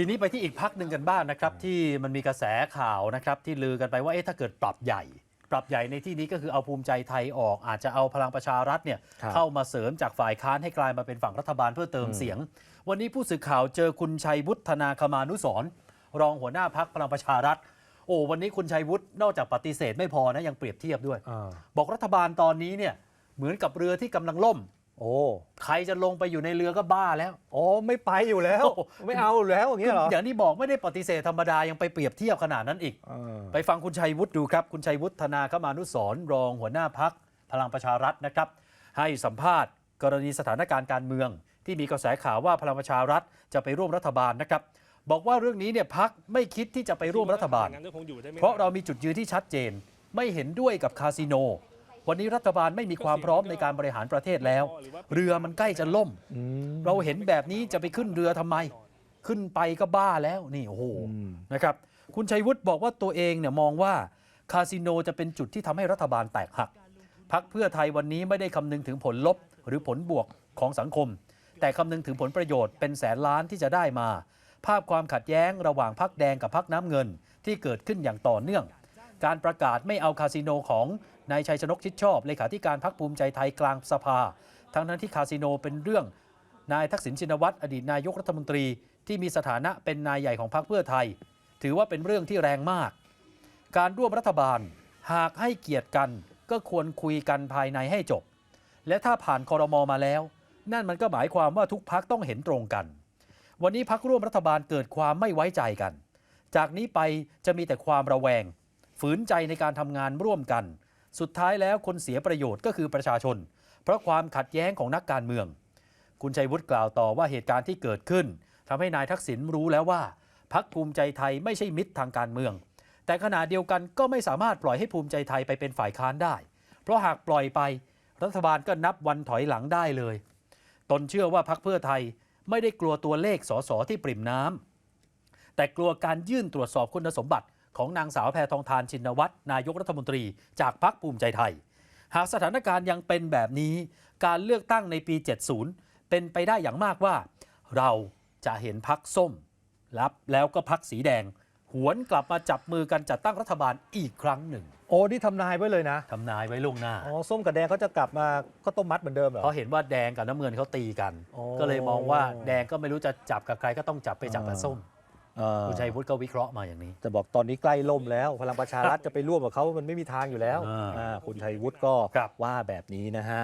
ทีนี้ไปที่อีกพักหนึ่งกันบ้างนะครับ ที่มันมีกระแสข่าวนะครับ ที่ลือกันไปว่าเอ๊ะถ้าเกิดปรับใหญ่ ปรับใหญ่ในที่นี้ก็คือเอาภูมิใจไทยออก อาจจะเอาพลังประชารัฐเนี่ยครับเข้ามาเสริมจากฝ่ายค้านให้กลายมาเป็นฝั่งรัฐบาลเพื่อเติมเสียง วันนี้ผู้สื่อข่าวเจอคุณชัยวุฒนาคมานุสรณ์รองหัวหน้าพักพลังประชารัฐ โอ้วันนี้คุณชัยวุฒินอกจากปฏิเสธไม่พอนะยังเปรียบเทียบด้วย อ่า บอกรัฐบาลตอนนี้เนี่ยเหมือนกับเรือที่กำลังล่ม โอ้ใครจะลงไปอยู่ในเรือก็บ้าแล้วโอ้ไม่ไปอยู่แล้วโอ้ไม่เอาอยู่แล้วอย่างเงี้ยเหรอ อย่างที่บอกไม่ได้ปฏิเสธธรรมดา ยังไปเปรียบเทียบขนาดนั้นอีกเออไปฟังคุณชัยวุฒิดูครับ คุณชัยวุฒนาคมานุสรณ์รองหัวหน้าพักพลังประชารัฐนะครับ ให้สัมภาษณ์ กรณีสถานการณ์การเมือง ที่มีกระแสข่าวว่าพลังประชารัฐจะไปร่วมรัฐบาลนะครับ บอกว่าเรื่องนี้เนี่ยพักไม่คิดที่จะไปร่วมรัฐบาล เพราะเรามีจุดยืนที่ชัดเจน ไม่เห็นด้วยกับคาสิโน วันนี้รัฐบาลไม่มีความพร้อมในการบริหารประเทศแล้ว เรือมันใกล้จะล่มอืมเราเห็นแบบนี้จะไปขึ้นเรือทำไม ขึ้นไปก็บ้าแล้วนี่โอ้โหอืมนะครับ คุณชัยวุฒิบอกว่าตัวเองเนี่ยมองว่าคาสิโนจะเป็นจุดที่ทำให้รัฐบาลแตกหักพักเพื่อไทยวันนี้ไม่ได้คำนึงถึงผลลบหรือผลบวกของสังคม แต่คำนึงถึงผลประโยชน์เป็นแสนล้านที่จะได้มา ภาพความขัดแย้งระหว่างพักแดงกับพักน้ำเงินที่เกิดขึ้นอย่างต่อเนื่อง การประกาศไม่เอาคาสิโนของนายชัยชนกชิดชอบเลขาธิการพักภูมิใจไทยกลางสภา ทั้งนั้นที่คาสิโนเป็นเรื่อง นายทักษิณชินวัตรอดีตนายกรัฐมนตรีที่มีสถานะเป็นนายใหญ่ของพรรคเพื่อไทย ถือว่าเป็นเรื่องที่แรงมาก การร่วมรัฐบาลหากให้เกียรติกันก็ควรคุยกันภายในให้จบ และถ้าผ่านคอรมอมาแล้ว นั่นมันก็หมายความว่าทุกพักต้องเห็นตรงกัน วันนี้พักร่วมรัฐบาลเกิดความไม่ไว้ใจกัน จากนี้ไปจะมีแต่ความระแวง ฝืนใจในการทำงานร่วมกัน สุดท้ายแล้วคนเสียประโยชน์ก็คือประชาชน เพราะความขัดแย้งของนักการเมือง คุณชัยวุฒิกล่าวต่อว่าเหตุการณ์ที่เกิดขึ้นทำให้นายทักษิณรู้แล้วว่าพักภูมิใจไทยไม่ใช่มิตรทางการเมือง แต่ขณะเดียวกันก็ไม่สามารถปล่อยให้ภูมิใจไทยไปเป็นฝ่ายค้านได้ เพราะหากปล่อยไป รัฐบาลก็นับวันถอยหลังได้เลย ตนเชื่อว่าพักเพื่อไทยไม่ได้กลัวตัวเลขสสที่ปริ่มน้ำแต่กลัวการยื่นตรวจสอบคุณสมบัติ ของนางสาวแพทองทานชินวัตรนายกรัฐมนตรีจากพักภูมิใจไทย หากสถานการณ์ยังเป็นแบบนี้ การเลือกตั้งในปี 70 เป็นไปได้อย่างมากว่า เราจะเห็นพักส้มรับแล้วก็พักสีแดง หวนกลับมาจับมือกันจัดตั้งรัฐบาลอีกครั้งหนึ่งโอ้นี่ทำนายไว้เลยนะทำนายไว้ล่วงหน้าอ๋อส้มกับแดงเขาจะกลับมาก็ต้มมัดเหมือนเดิมเหรอเพราะเห็นว่าแดงกับน้ำเงินเขาตีกันโอ้ก็เลยมองว่าแดงก็ไม่รู้จะจับกับใครก็ต้องจับไปจับกับส้มเออ คุณชัยวุฒิก็วิเคราะห์มาอย่างนี้แต่บอกตอนนี้ใกล้ล่มแล้ว พลังประชารัฐจะไปร่วมกับเขามันไม่มีทางอยู่แล้วอ่าอ่าคุณชัยวุฒิก็ครับว่าแบบนี้นะฮะ